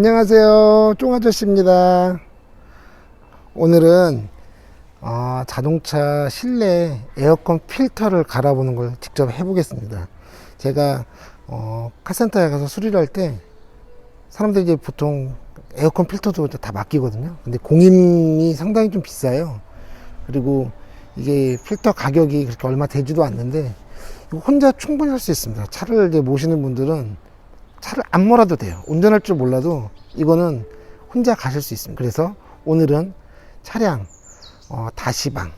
안녕하세요. 쫑아저씨입니다. 오늘은 어, 자동차 실내 에어컨 필터를 갈아보는 걸 직접 해보겠습니다. 제가 어, 카센터에 가서 수리를 할 때 사람들이 이제 보통 에어컨 필터도 다 맡기거든요. 근데 공임이 상당히 좀 비싸요. 그리고 이게 필터 가격이 그렇게 얼마 되지도 않는데 혼자 충분히 할 수 있습니다. 차를 이제 모시는 분들은 차를 안 몰아도 돼요. 운전할 줄 몰라도 이거는 혼자 가실 수 있습니다. 그래서 오늘은 차량 어, 다시방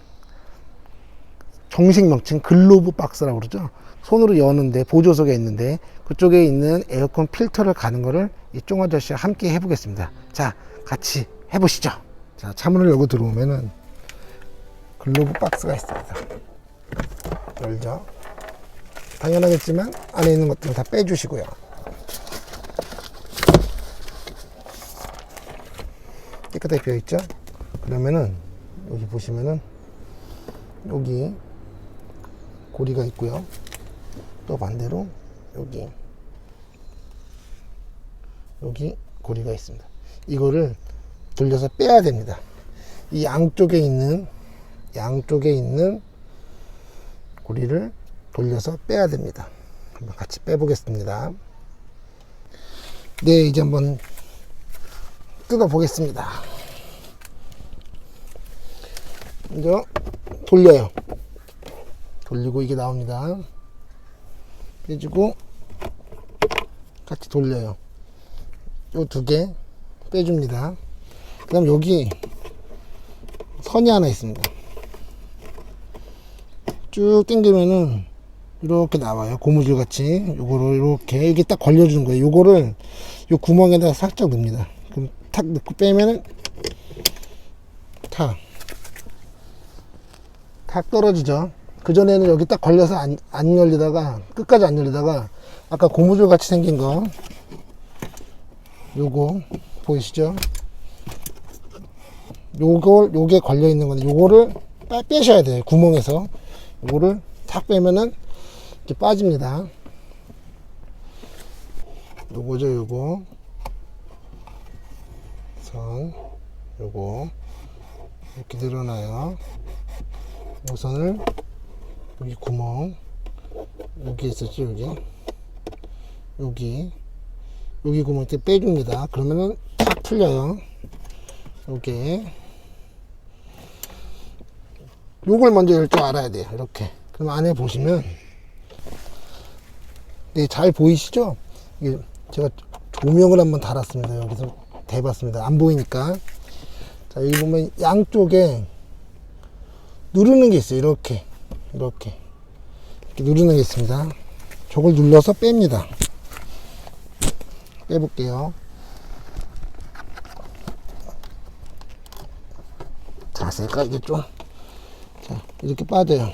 정식 명칭 글로브 박스라고 그러죠. 손으로 여는데 보조석에 있는데 그쪽에 있는 에어컨 필터를 가는 거를 이 쫑 아저씨와 함께 해보겠습니다. 자, 같이 해보시죠. 자, 차문을 열고 들어오면은 글로브 박스가 있습니다. 열죠. 당연하겠지만 안에 있는 것들은 다 빼주시고요. 깨끗하게 비어 있죠? 그러면은 여기 보시면은 여기 고리가 있고요. 또 반대로 여기 여기 고리가 있습니다. 이거를 돌려서 빼야 됩니다. 이 양쪽에 있는 양쪽에 있는 고리를 돌려서 빼야 됩니다. 한번 같이 빼보겠습니다. 네, 이제 한번 뜯어 보겠습니다. 먼저 돌려요. 돌리고 이게 나옵니다. 빼주고 같이 돌려요. 요 두 개 빼줍니다. 그 다음 여기 선이 하나 있습니다. 쭉 당기면은 이렇게 나와요. 고무줄 같이. 요거를 이렇게 이게 딱 걸려주는 거예요. 요거를 요 구멍에다 살짝 넣습니다. 탁 넣고 빼면은 탁. 탁 떨어지죠. 그전에는 여기 딱 걸려서 안, 안 열리다가, 끝까지 안 열리다가, 아까 고무줄 같이 생긴 거, 요거, 보이시죠? 요걸, 요게 걸려 있는 건데, 요거를 빼, 빼셔야 돼요. 구멍에서. 요거를 탁 빼면은, 이렇게 빠집니다. 요거죠, 요거. 선, 요거. 이렇게 늘어나요. 우선을 여기 구멍 여기 있었죠 여기? 여기. 여기 구멍 이렇게 빼줍니다. 그러면은 탁 풀려요. 여기. 요걸 먼저 열줄 알아야 돼요. 이렇게. 그럼 안에 보시면 네, 잘 보이시죠? 이게 제가 조명을 한번 달았습니다. 여기서 대봤습니다 안 보이니까 자 여기 보면 양쪽에 누르는 게 있어요. 이렇게. 이렇게. 이렇게 누르는 게 있습니다. 저걸 눌러서 뺍니다. 빼볼게요. 자세가 이게 좀. 자, 이렇게 빠져요.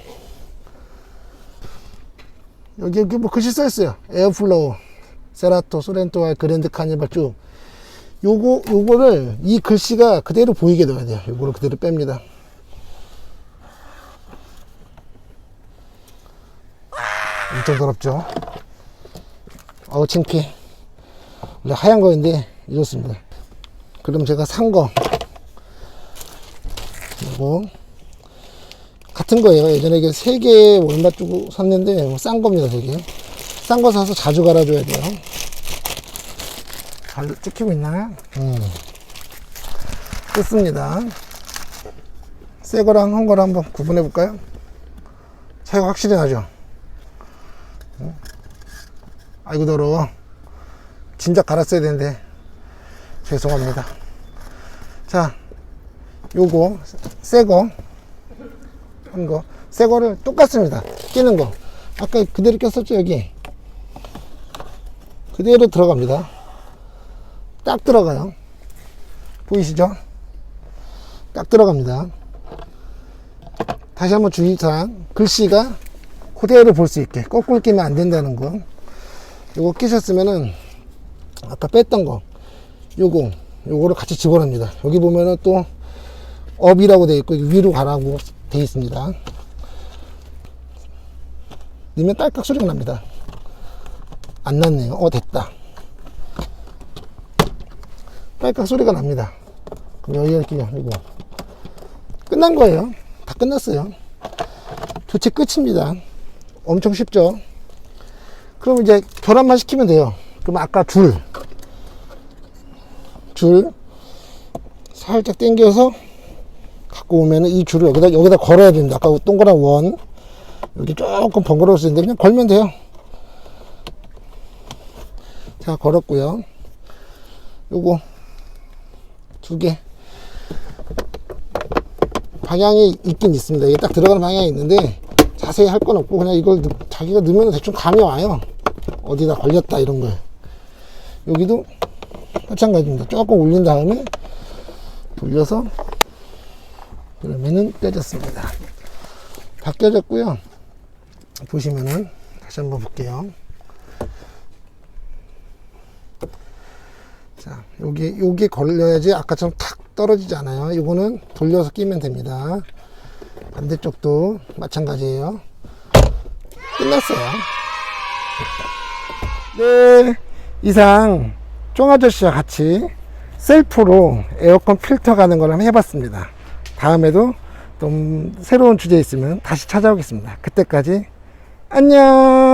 여기, 여기 뭐 글씨 써있어요. 에어플로우, 세라토, 소렌토와 그랜드 카니발 쭉. 요거, 요거를 이 글씨가 그대로 보이게 넣어야 돼요. 요거를 그대로 뺍니다. 엄청 더럽죠? 어우, 창피해. 원래 하얀 거인데, 이렇습니다. 그럼 제가 산 거, 이거, 같은 거예요. 예전에 이게 세개 얼마 주고 샀는데, 뭐 싼 겁니다, 되게. 싼 거 사서 자주 갈아줘야 돼요. 잘 찍히고 있나? 음. 뜯습니다. 새 거랑 한 거랑 한번 구분해 볼까요? 차이가 확실히 나죠? 아이고 더러워 진작 갈았어야 되는데 죄송합니다 자 요거 새거 한거 새거를 똑같습니다 끼는 거 아까 그대로 꼈었죠 여기 그대로 들어갑니다 딱 들어가요. 보이시죠? 딱 들어갑니다. 다시 한번 주의사항 글씨가 그대로 볼 수 있게 거꾸로 끼면 안 된다는 거. 요거 끼셨으면은 아까 뺐던 거 요거 요거를 같이 집어넣습니다. 여기 보면은 또 업이라고 되어 있고 위로 가라고 되어 있습니다. 넣으면 딸깍 소리가 납니다. 안 났네요. 어 됐다 딸깍 소리가 납니다. 그럼 여기 이렇게 이거 끝난 거예요. 다 끝났어요. 교체 끝입니다. 엄청 쉽죠? 그럼 이제 결합만 시키면 돼요. 그럼 아까 줄, 줄 살짝 당겨서 갖고 오면은 이 줄을 여기다 여기다 걸어야 됩니다. 아까 동그란 원 여기 조금 번거로울 수 있는데 그냥 걸면 돼요. 자 걸었고요. 요거 두 개. 방향이 있긴 있습니다. 이게 딱 들어가는 방향이 있는데 자세히 할 건 없고 그냥 이걸 넣- 자기가 넣으면 대충 감이 와요. 어디다 걸렸다 이런 걸. 여기도 마찬가지입니다. 조금 올린 다음에 돌려서 그러면은 떼졌습니다. 다 껴졌고요. 보시면은 다시 한번 볼게요. 자, 여기 여기 걸려야지 아까처럼 탁 떨어지지 않아요. 이거는 돌려서 끼면 됩니다. 반대쪽도 마찬가지예요. 끝났어요. 네, 이상 쫑 아저씨와 같이 셀프로 에어컨 필터 가는 걸 한번 해봤습니다. 다음에도 좀 새로운 주제 있으면 다시 찾아오겠습니다. 그때까지 안녕.